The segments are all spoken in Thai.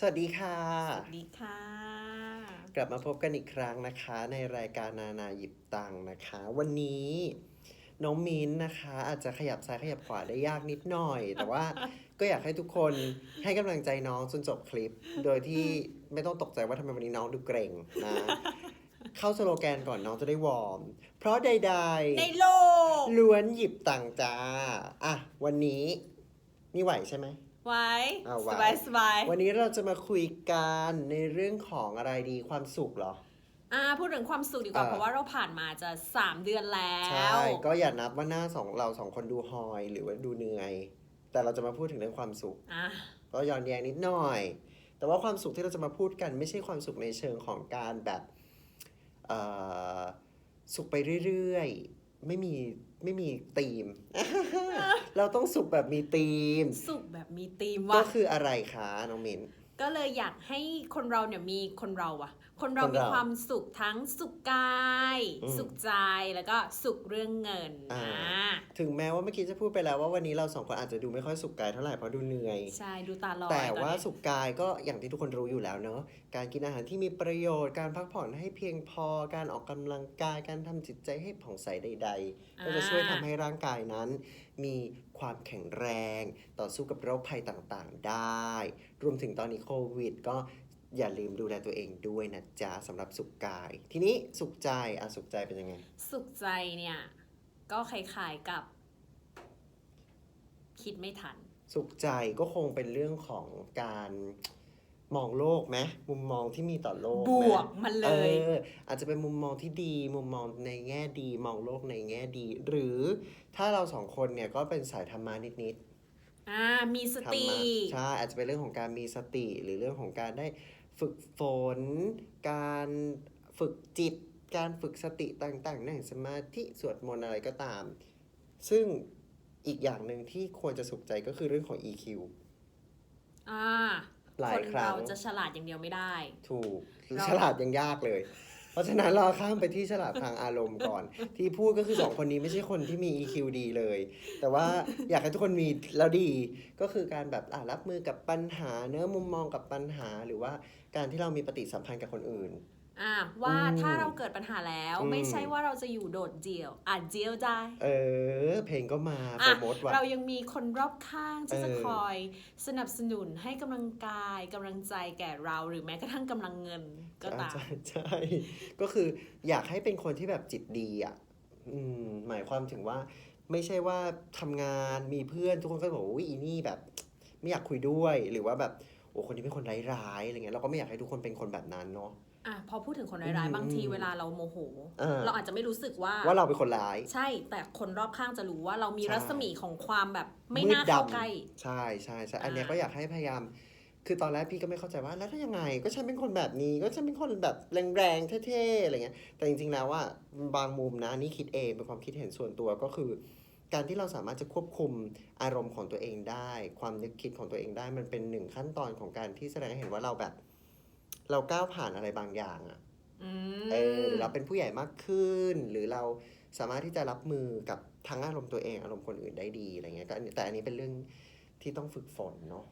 สวัสดีค่ะ สวัสดีค่ะ กลับมาพบกันอีกครั้งนะคะ ในรายการนานาหยิบตังค์นะคะ วันนี้น้องมิ้นนะคะ อาจจะขยับซ้ายขยับขวาได้ยากนิดหน่อย แต่ว่าก็อยากให้ทุกคนให้กำลังใจน้องจนจบคลิป โดยที่ไม่ต้องตกใจว่าทำไมวันนี้น้องดูเกรงนะ เข้าสโลแกนก่อนน้องจะได้วอร์ม เพราะใดในโลกๆล้วนหยิบตังค์จ้าอะวันนี้นี่ไหวใช่ไหม ไว้เอาไว้สบายสบายวันนี้เราจะมาคุยกันในเรื่องของอะไรดีความสุขเหรอ อ่าพูดถึงความสุขดีกว่า อ่า เพราะว่าเราผ่านมาจะ3เดือนแล้ใช่ ว ก็อย่านับว่าหน้าสองเราสองคนดูฮอยหรือว่าดูเหนื่อย แต่เราจะมาพูดถึงเรื่องความสุข อะ ก็ย้อนแย้งนิดหน่อย แต่ว่าความสุขที่เราจะมาพูดกันไม่ใช่ความสุขในเชิงของการแบบเอ่อสุขไปเรื่อยๆ ไม่มีไม่มีธีม เราต้องสุขแบบมีธีม สุขแบบมีธีมก็ว่ะคืออะไรคะน้องมิน ก็เลยอยากให้คนเราเนี่ยมีคนเราอะคนเราคนมีเราความสุขทั้งสุขกายอืมสุขใจแล้วก็สุขเรื่องเงินอ่าอ่าถึงแม้ว่าเมื่อกี้จะพูดไปแล้วว่าวันนี้เราสองคนอาจจะดูไม่ค่อยสุขกายเท่าไหร่เพราะดูเหนื่อยใช่ดูตาลอยแต่อนว่านี้สุขกายก็อย่างที่ทุกคนรู้อยู่แล้วเนอะการกินอาหารที่มีประโยชน์การพักผ่อนให้เพียงพอการออกกำลังกายการทำจิตใจให้ผ่องใสใดๆก็จะช่วยทำให้ร่างกายนั้น มี ความแข็งแรง ต่อสู้กับโรคภัยต่างๆ ได้ รวมถึงตอนนี้โควิด ก็อย่าลืมดูแลตัวเองด้วยนะจ๊ะสำหรับสุขกาย ทีนี้สุขใจอะสุขใจเป็นยังไง สุขใจเนี่ย ก็คล้ายๆกับ คิดไม่ทัน สุขใจก็คงเป็นเรื่องของการ มองโลกไหมมุมมองที่มีต่อโลกบไหมวกมันเลยอออาจจะเป็นมุมมองที่ดี มุมมองในแง่ดี มองโลกในแง่ดี หรือถ้าเราสองคนเนี่ยก็เป็นสายธรรมะนิดอ่า มีสๆธรรติ มะใช่อาจจะเป็นเรื่องของการมีสติหรือเรื่องของการได้ฝึกฝน การฝึกจิต การฝึกสติต่างๆนั่งสมาธิสวดมนต์อะไรก็ตาม ซึ่งอีกอย่างหนึ่งที่ควรจะสุขใจก็คือเรื่องของ EQ อ่า หลาคยนครั้เรางจะฉลาดอย่างเดียวไม่ได้ ถูกเราฉลาดยังยากเลย เพราะฉะนั้นเราข้ามไปที่ฉลาดทางอารมณ์ก่อน ที่พูดก็คือสองคนนี้ไม่ใช่คนที่มี EQ ดีเลย แต่ว่าอยากให้ทุกคนมีแล้วดี ก็คือการแบบอะรับมือกับปัญหาเนื้อมุมมองกับปัญหา หรือว่าการที่เรามีปฏิสัมพันธ์กับคนอื่น อ่าว่าอืมถ้าเราเกิดปัญหาแล้วอืมไม่ใช่ว่าเราจะอยู่โดดเดี่ยวอาจเดียวได้ เออ เพลงก็มาโปอะรโมทว่ะเรายังมีคนรอบข้างที่จะเออคอยสนับสนุนให้กำลังกายกำลังใจแก่เราหรือแม้กระทั่งกำลังเงินก็ตามใช่ใช่ก็คืออยากให้เป็นคนที่แบบจิตดีอะอืมหมายความถึงว่าไม่ใช่ว่าทำงานมีเพื่อนทุกคนก็บอกว่าอุ๊ยอีนี่แบบ ไม่อยากคุยด้วยหรือว่าแบบโอ้คนนี้เป็นคนร้ายๆอะไรเงี้ยเราก็ไม่อยากให้ทุกคนเป็นคนแบบนั้นเนาะ อะพอพูดถึงคนอืร้ายมๆบางทีเวลาเราโมโห เออ เราอาจจะไม่รู้สึกว่า ว่าเราเป็นคนร้าย ใช่ แต่คนรอบข้างจะรู้ว่าเรามีใช่ รัศมีของความแบบไม่มืดน่าเข้าดำใกล้ ใช่ใช่ใช่อันอ่าเนี้ยก็อยากให้พยายาม คือตอนแรกพี่ก็ไม่เข้าใจว่าแล้วถ้ายังไง ก็ฉันเป็นคนแบบนี้ ก็ฉันเป็นคนแบบแรงๆเท่ๆอะไรเงี้ย แต่จริงๆแล้วว่าบางมุมนะนี่คิดเองเป็นความคิดเห็นส่วนตัวก็คือ การที่เราสามารถจะควบคุมอารมณ์ของตัวเองได้ ความนึกคิดของตัวเองได้มันเป็นหนึ่งขั้นตอนของการที่แสดงให้เห็นว่าเราแบบ เราก้าวผ่านอะไรบางอย่างอะอืเออหมรือเราเป็นผู้ใหญ่มากขึ้น หรือเราสามารถที่จะรับมือกับทั้งอารมณ์ตัวเองอารมณ์คนอื่นได้ดีอะไรเงี้ยก็อันนี้แต่อันนี้เป็นเรื่องที่ต้องฝึกฝนเนาะ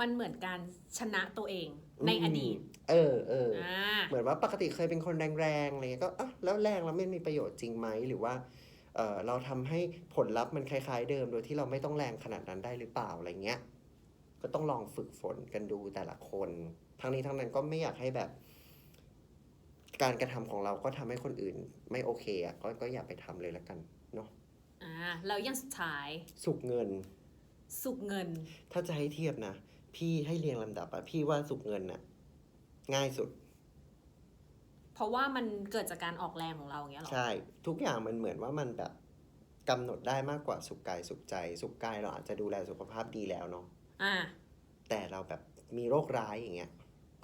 มันเหมือนการชนะตัวเองในอดีต เออเอออ่าเหมือนว่าปกติเคยเป็นคนแรงๆอะไรเงี้ยก็อะแล้วแรงแล้วไม่มีประโยชน์จริงไหมหรือว่าเออเราทำให้ผลลัพธ์มันคล้ายๆเดิม โดยที่เราไม่ต้องแรงขนาดนั้นได้หรือเปล่าอะไรเงี้ย ก็ต้องลองฝึกฝนกันดูแต่ละคน ทั้งนี้ทั้งนั้นก็ไม่อยากให้แบบ การกระทำของเราก็ทำให้คนอื่น ไม่โอเคอะก็ก็อย่าไปทำเลยละกันเนาะอ่าแล้วอย่างสุดท้าย สุกเงิน สุขเงิน ถ้าจะให้เทียบนะพี่ให้เรียงลำดับอะพี่ว่าสุกเงินน่ะ ง่ายสุด เพราะว่ามันเกิดจากการออกแรงของเราอย่างเงี้ยหรอใช่ ทุกอย่างมันเหมือนว่ามันแบบกำหนดได้มากกว่าสุขกายสุขใจ สุขกายเราอาจจะดูแลสุขภาพดีแล้วเนาะอ่า แต่เราแบบมีโรคร้ายอย่างเงี้ย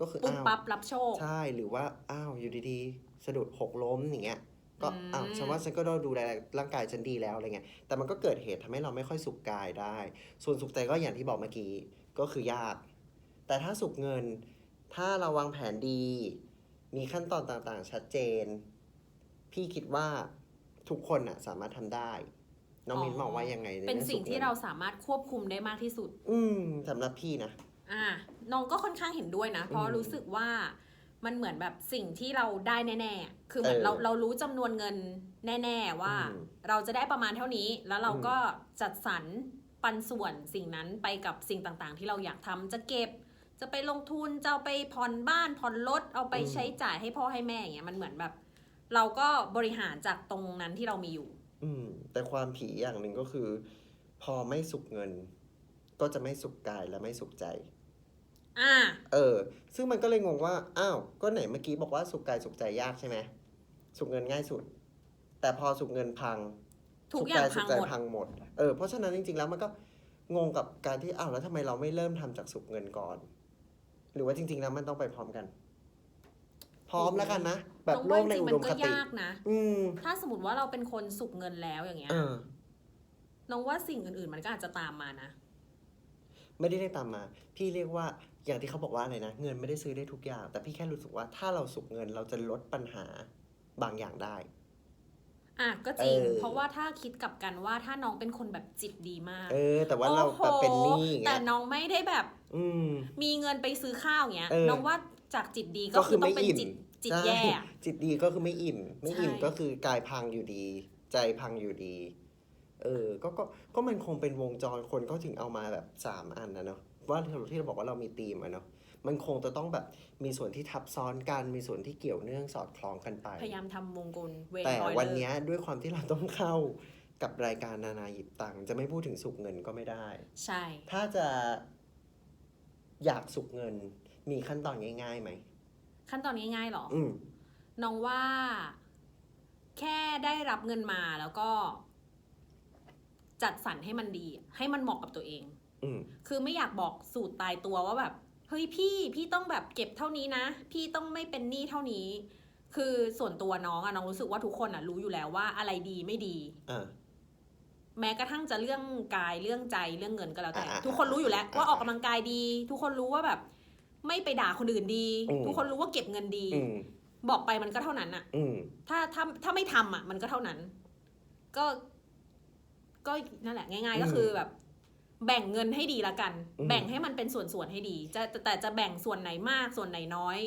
ก็คือปุ๊บอ้าวปั๊บรับโชค ใช่หรือว่าอ้าวอยู่ดีๆ สะดุดหกล้มอย่างเงี้ยก็อืม อ้าวฉันว่าฉันก็ต้องดูแลร่างกายฉันดีแล้วอะไรเงี้ยแต่มันก็เกิดเหตุทำให้เราไม่ค่อยสุขกายได้ ส่วนสุขใจก็อย่างที่บอกเมื่อกี้ก็คือยาก แต่ถ้าสุขเงิน ถ้าเราวางแผนดี มีขั้นตอนต่างๆ ชัดเจน พี่คิดว่าทุกคนอะสามารถทำได้น้องมินมองว่ายังไงในเป็นรื่องสิ่งสุขที่งิเราสามารถควบคุมได้มากที่สุด อืมสำหรับพี่นะ อะ น้องก็ค่อนข้างเห็นด้วยนะ เพราะอืมรู้สึกว่ามันเหมือนแบบสิ่งที่เราได้แน่ๆ คือเหมือนเออเราเรารู้จำนวนเงินแน่ ๆ ว่าอืมเราจะได้ประมาณเท่านี้ แล้วเราอืมก็จัดสรรปันส่วนสิ่งนั้นไปกับสิ่งต่างๆ ที่เราอยากทำจะเก็บ จะไปลงทุนจะเอาไปผ่อนบ้านผ่อนรถเอาไปใช้จ่ายให้พ่อให้แม่อย่างเงี้ยมันเหมือนแบบ เราก็บริหารจากตรงนั้นที่เรามีอยู่ อืม แต่ความผีอย่างหนึ่งก็คือ พอไม่สุขเงิน ก็จะไม่สุขกายและไม่สุขใจ อ่า เออ ซึ่งมันก็เลยงงว่า อ้าว ก็ไหนเมื่อกี้บอกว่าสุขกายสุขใจยากใช่ไหม สุขเงินง่ายสุด แต่พอสุขเงินพัง ทุกอย่างสุขพังใจหมดพังหมด เออ เพราะฉะนั้นจริงๆ แล้วมันก็งงกับการที่ อ้าว แล้วทำไมเราไม่เริ่มทำจากสุขเงินก่อน หรือว่าจริงๆ แล้วมันต้องไปพร้อมกัน พร้อมแล้วกันนะ แบบน้องโลว่ากจในริงอุๆมัดนมก็คติ ยากนะ อืม ถ้าสมมติว่าเราเป็นคนสุกเงินแล้วอย่างเงี้ย เออ น้องว่าสิ่งอื่นๆ มันก็อาจจะตามมานะ ไม่ได้ได้ตามมา พี่เรียกว่าอย่างที่เขาบอกว่าอะไรนะ เงินไม่ได้ซื้อได้ทุกอย่าง แต่พี่แค่รู้สึกว่าถ้าเราสุกเงินเราจะลดปัญหาบางอย่างได้ อะก็จริง เออ เพราะว่าถ้าคิดกลับกันว่าถ้าน้องเป็นคนแบบจิตดีมากเออ แต่ว่าเราแบบเป็นหนี้อย่างแต่เงี้ยน้องไม่ได้แบบอืม มีเงินไปซื้อข้าวอย่างเงี้ยเออ น้องว่าจากจิตดีก็ก็คืคืออต้องไม่เป็นอิ่มจิตจิตใช่แย่อะ จิตดีก็คือไม่อิ่ม ไม่อิ่มใช่ ก็คือกายพังอยู่ดี ใจพังอยู่ดี เออก็ก็ก็มันคงเป็นวงจรคนก็ถึงเอามาแบบสามอันนะเนาะว่าที่เราบอกว่าเรามีธีมอะเนาะมันคงจะต้องแบบมีส่วนที่ทับซ้อนกันมีส่วนที่เกี่ยวเนื่องสอดคล้องกันไป พยายามทำวงกลเวทแต่ร้อยวันเลยเนี้ยด้วยความที่เราต้องเข้ากับรายการนานาหยิบตังค์จะไม่พูดถึงสุกเงินก็ไม่ได้ ใช่ ถ้าจะอยากสุกเงิน มีขั้นตอนง่ายๆไหมขั้นตอนง่ายๆหรอ อืม น้องว่า แค่ได้รับเงินมาแล้วก็ จัดสรรให้มันดี ให้มันเหมาะกับตัวเอง อืมคือไม่อยากบอกสูตรตายตัวว่าแบบเฮ้ยพี่พี่ต้องแบบเก็บเท่านี้นะ พี่ต้องไม่เป็นหนี้เท่านี้ คือส่วนตัวน้องอะน้องรู้สึกว่าทุกคนอะรู้อยู่แล้วว่าอะไรดีไม่ดี อ่า แม้กระทั่งจะเรื่องกายเรื่องใจเรื่องเงินก็แล้วแต่ อ่าทุกคนรู้อยู่แล้วอ่าว่าออกกำลังกายดี ทุกคนรู้ว่าแบบ ไม่ไปด่าคนอื่นดี อืม ทุกคนรู้ว่าเก็บเงินดี อืมบอกไปมันก็เท่านั้นอะอืมถ้าถ้าถ้าไม่ทำอะมันก็เท่านั้น ก็ ก็นั่นแหละง่าย ๆ ก็คือแบบ แบ่งเงินให้ดีละกันอืมแบ่งให้มันเป็นส่วนๆให้ดี จะแต่แต่จะแบ่งส่วนไหนมากส่วนไหนน้อย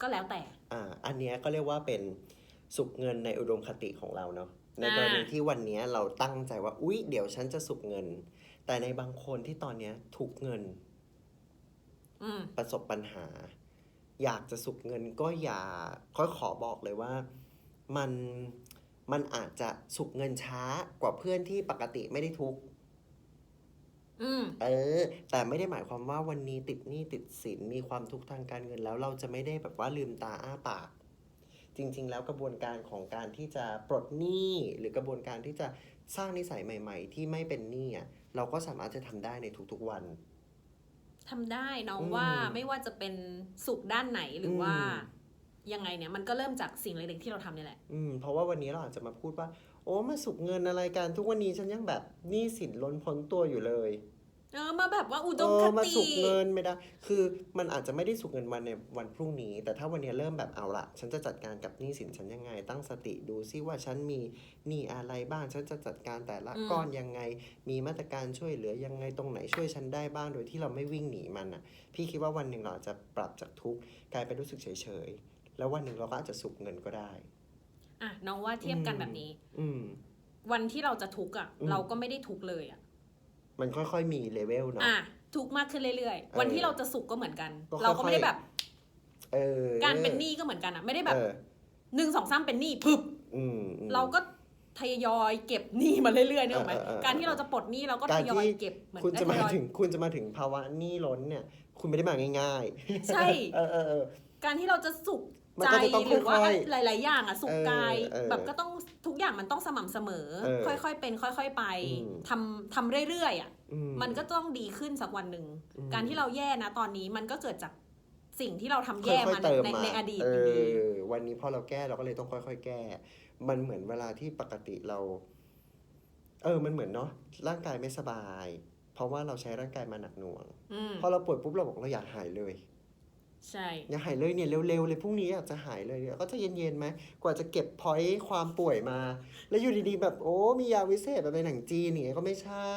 ก็แล้วแต่ อ่า อันเนี้ยก็เรียกว่าเป็นสุกเงินในอุดมคติของเราเนาะในกรณีอ่าที่วันเนี้ยเราตั้งใจว่าอุ๊ยเดี๋ยวฉันจะสุกเงิน แต่ในบางคนที่ตอนเนี้ยถูกเงินอืมประสบปัญหา อยากจะสุกเงินก็อย่าค่อยขอบอกเลยว่า มัน มันอาจจะสุกเงินช้ากว่าเพื่อนที่ปกติไม่ได้ทุกข์อืมเออ แต่ไม่ได้หมายความว่าวันนี้ติดหนี้ติดสินมีความทุกข์ทางการเงินแล้วเราจะไม่ได้แบบว่าลืมตาอ้าปาก จริง ๆ แล้วกระบวนการของการที่จะปลดหนี้หรือกระบวนการที่จะสร้างนิสัยใหม่ ๆ ที่ไม่เป็นหนี้อะเราก็สามารถจะทำได้ในทุกๆวันทำได้น้องอืมว่าไม่ว่าจะเป็นสุขด้านไหนหรืออมว่า ยังไงเนี่ยมันก็เริ่มจากสิ่งเล็กๆที่เราทำนี่แหละ อืมเพราะว่าวันนี้เราอาจจะมาพูดว่า โอ้มาสุกเงินอะไรกันทุกวันนี้ฉันยังแบบหนี้สินล้นพ้นตัวอยู่เลย เออมาแบบว่าอุดเอมคอมาติสุกเงินไม่ได้ คือมันอาจจะไม่ได้สุกเงินวันในวันพรุ่งนี้ แต่ถ้าวันนี้เริ่มแบบเอาละฉันจะจัดการกับหนี้สินฉันยังไง ตั้งสติดูซิว่าฉันมีหนี้อะไรบ้าง ฉันจะจัดการแต่ละก้อนยังไง มีมาตรการช่วยเหลือยังไงตรงไหนช่วยฉันได้บ้างโดยที่เราไม่วิ่งหนีมันอะ พี่คิดว่าวันหนึ่งเราอาจจะปรับจากทุกข์กลายเป็นรู้สึกเฉยๆ แล้ววันหนึ่งเราก็อาจจะสุกเงินก็ได้ อะน้องว่าเทียบกันแบบนี้ อืม วันที่เราจะทุกข์อะ อืม เราก็ไม่ได้ทุกข์เลยอะมันค่อยๆมีเลเวลเนาะ อะทุกข์มากขึ้นเรื่อยเออๆวันที่เราจะสุขก็เหมือนกัน ก็ค่อยๆ เราก็ไม่ได้แบบเออการเป็นหนี้ก็เหมือนกันอะ ไม่ได้แบบเออหนึ่งสองสามเป็นหนี้พึบ อืมอืม เราก็ทยอยเก็บหนี้มาเรื่อยๆนึกออกไหมเออเออเออการที่เราจะปลดหนี้เราก็กาทรยอยที่เก็บเหมือนคุณจะมาทยอยถึงคุณจะมาถึงภาวะหนี้ล้นเนี่ย คุณไม่ได้มาง่ายใช่ๆเออเออเออ การที่เราจะสุขมัน ใจก็จะต้องหรือว่าค่อยหลาย ๆ อย่างอะสุขกายเออเออแบบก็ต้องทุกอย่างมันต้องสม่ำเสมอเออค่อย ๆ เป็น ค่อย ๆ ไปอืมทำทำเรื่อย ๆ อะอืมันก็ต้องดีขึ้นสักวันหนึ่งอืมการที่เราแย่นะตอนนี้มันก็เกิดจากสิ่งที่เราทำค่แย่อยมาๆเติมในมาในอดีตเออยู่ดีอวันนี้พอเราแก้เราก็เลยต้องค่อย ๆ แก้ มันเหมือนเวลาที่ปกติเรา เออ มันเหมือนเนาะร่างกายไม่สบาย เพราะว่าเราใช้ร่างกายมาหนักหน่วงอืมพอเราป่วยปุ๊บเราบอกเราอยากหายเลย ใช่ อย่าหายเลยเนี่ยเร็วๆเลยพรุ่งนี้อยากจะหายเลยเนี่ยก็จะเย็นๆไหมกว่าจะเก็บพอยต์ความป่วยมา แล้วอยู่ดีๆแบบโอ้มียาวิเศษแบบในหนังจีนอย่างเงี้ยก็ไม่ใช่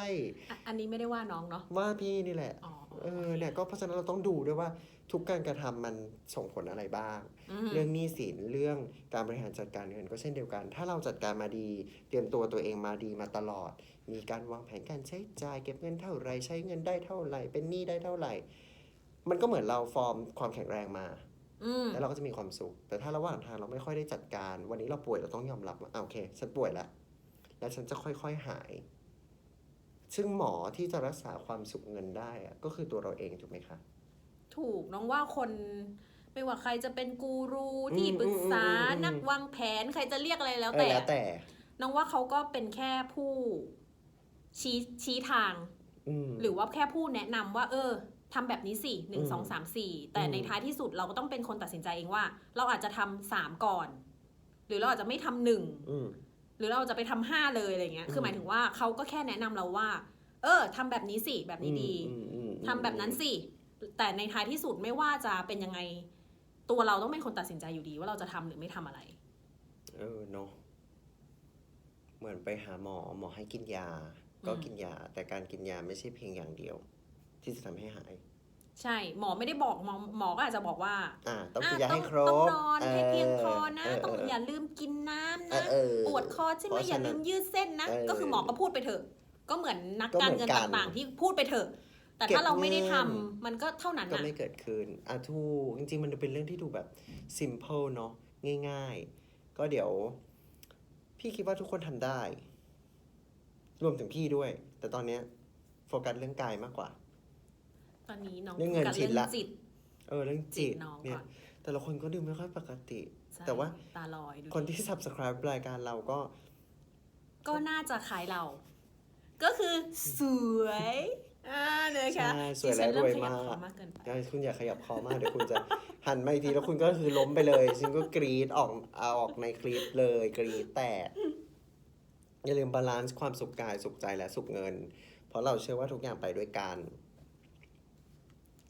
อะอันนี้ไม่ได้ว่าน้องเนาะ ว่าพี่นี่แหละ อ๋อ เออเนี่ยก็เพราะฉะนั้นเราต้องดูด้วยว่าทุกการกระทำมันส่งผลอะไรบ้าง อืม เรื่องหนี้สินเรื่องการบริหารจัดการเงินก็เช่นเดียวกัน ถ้าเราจัดการมาดี เตรียมตัวตัวเองมาดีมาตลอด มีการวางแผนการใช้จ่ายเก็บเงินเท่าไหรใช้เงินได้เท่าไหร่เป็นหนี้ได้เท่าไหร่ มันก็เหมือนเราฟอร์มความแข็งแรงมาอืมแล้วเราก็จะมีความสุข แต่ถ้าระหว่างทางเราไม่ค่อยได้จัดการ วันนี้เราป่วยเราต้องยอมรับว่าอะโอเค ฉันป่วยแล้วแล้วฉันจะค่อยๆหาย ซึ่งหมอที่จะรักษาความสุขเงินได้อะก็คือตัวเราเองถูกไหมคะ ถูกน้องว่าคนไม่ว่าใครจะเป็นกูรูที่อืมปรึกษาอืมอืมอืมนักวางแผนใครจะเรียกอะไรแล้วเออแต่แล้วแต่ น้องว่าเขาก็เป็นแค่ผู้ชี้ชี้ทางอืมหรือว่าแค่ผู้แนะนำว่า เออ ทำแบบนี้สิหนึ่งอืมสองสามสี่แต่อืมในท้ายที่สุดเราก็ต้องเป็นคนตัดสินใจเองว่า เราอาจจะทำสามก่อน หรือเราอาจจะไม่ทำหนึ่งอืมหรือเราจะไปทำห้าเลยอะไรเงี้ยอืมคือหมายถึงว่าเขาก็แค่แนะนำเราว่า เออทำแบบนี้สิแบบนี้ดีอืมอืมอืมทำแบบนั้นสิแต่ในท้ายที่สุดไม่ว่าจะเป็นยังไง ตัวเราต้องเป็นคนตัดสินใจอยู่ดีว่าเราจะทำหรือไม่ทำอะไร เออเนาะเหมือนไปหาหมอหมอให้กินยา ก็อืมกินยา แต่การกินยาไม่ใช่เพียงอย่างเดียว ที่จะทำให้หาย ใช่ หมอไม่ได้บอกหมอหมอก็อาจจะบอกว่าอ่า ต้องอะกินยาให้ครบต้องนอนให้เพียงพอนะเต้องอย่าลืมกินน้ำเอนะอเออ ปวดคอใช่ไหมเพราะอย่าฉะนั้ลืนมยืดเส้นนะ เออก็คือหมอก็พูดไปเถอะ ก็เหมือนนักก็การเหมืเงิอนนกันต่างๆ ที่พูดไปเถอะ แต่เก็บถ้าเราไม่ได้ทำเงินมันก็เท่านั้นก็น่ะไม่เกิดขึ้นอะทูกจริง ๆ มันเป็นเรื่องที่ดูแบบ simple เนาะง่าย ๆ ก็เดี๋ยว พี่คิดว่าทุกคนทำได้ รวมถึงพี่ด้วย แต่ตอนเนี้ย โฟกัสเรื่องกายมากกว่าต อนนี้น้องเรื่องเงินโฟกัสชินละจิต เออเรื่องจิจิตตน้องเนี่ก่ยอน แต่ละคนก็ดูไม่ค่อยปกติ ใช่แต่ว่าตาลอยดูคนที่ subscribe รายการเราก็ ก็น่าจะคล้ายเรา ก็คือสวยอ่าเนยคะใช่สวยและดิฉันเริ่รวยขบมากคอมากเกินไปใช่คุณอย่าขยับคอมากเดี๋ยวคุณจะ หันมาอีกทีแล้วคุณก็คือล้มไปเลยฉันก็กรีดออกเอาออกในคลิปเลยกรีดแตกอย่าลืมบาลานซ์ความสุขกายสุขใจและสุขเงิน เพราะเราเชื่อว่าทุกอย่างไปด้วยกัน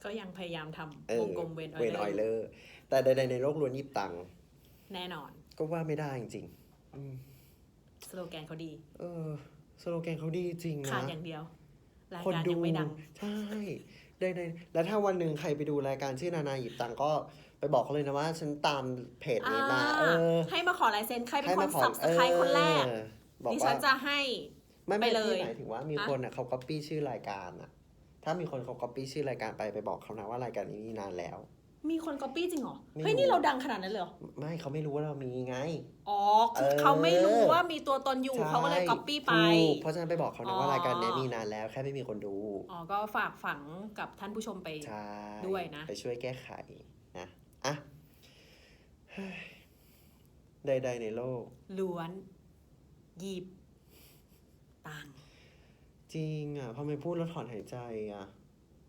ก็ยังพยายามทเอำวองกลมเวนอเวนอออยยเลเลออร์ร์ แต่ใดๆในโลกล้วนหยิบตังค์แน่นอน ก็ว่าไม่ได้จริงๆอืมสโลแกนเขาดี เออ สโลแกนเขาดีจริงขาดนะอย่างเดียว รายคนการดูยังไม่ดัง ใช่ได้ในแล้วถ้าวันหนึ่งใครไปดูรายการชื่อนานาหยิบตังค์ก็ไปบอกเขาเลยนะว่า ฉันตามเพจนี้มา เออ ให้มาขอลายเซ็นใครเป็นให้คมานขอสับสไครคนแรกเออบอกดิว่าฉันจะให้ไม่ไม่ไปเลยที่หมายถึงว่ามีฮะคนอะเขาก๊อปปี้ชื่อรายการอะ ถ้ามีคนเขาก๊อปปี้ชื่อรายการไปไปบอกเขานะว่ารายการนี้มีนานแล้ว มีคนก๊อปปี้จริงเหรอไม่เฮ้ยรู้นี่เราดังขนาดนั้นเลยเหรอ ไม่เขาไม่รู้ว่าเรามีไง อ๋อคือเออเขาไม่รู้ว่ามีตัวตนอยู่ใช่เขาก็เลยก๊อปปี้ไปถูกเพราะฉะนั้นไปบอกเขานะว่าอ๋อรายการเนี้ยมีนานแล้วแค่ไม่มีคนดู อ๋อ ก็ฝากฝังกับท่านผู้ชมไปใช่ด้วยนะ ไปช่วยแก้ไขนะอะเฮ้ยใดๆในโลก ล้วนหยิบตังค์ จริงอะพอไม่พูดแล้วถอนหายใจอะ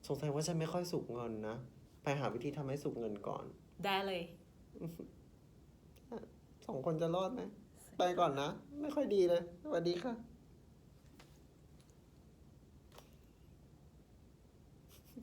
สงสัยว่าฉันไม่ค่อยสุกเงินนะ ไปหาวิธีทำให้สุกเงินก่อน ได้เลย สองคนจะรอดไหม ไปก่อนนะ ไม่ค่อยดีเลย สวัสดีค่ะ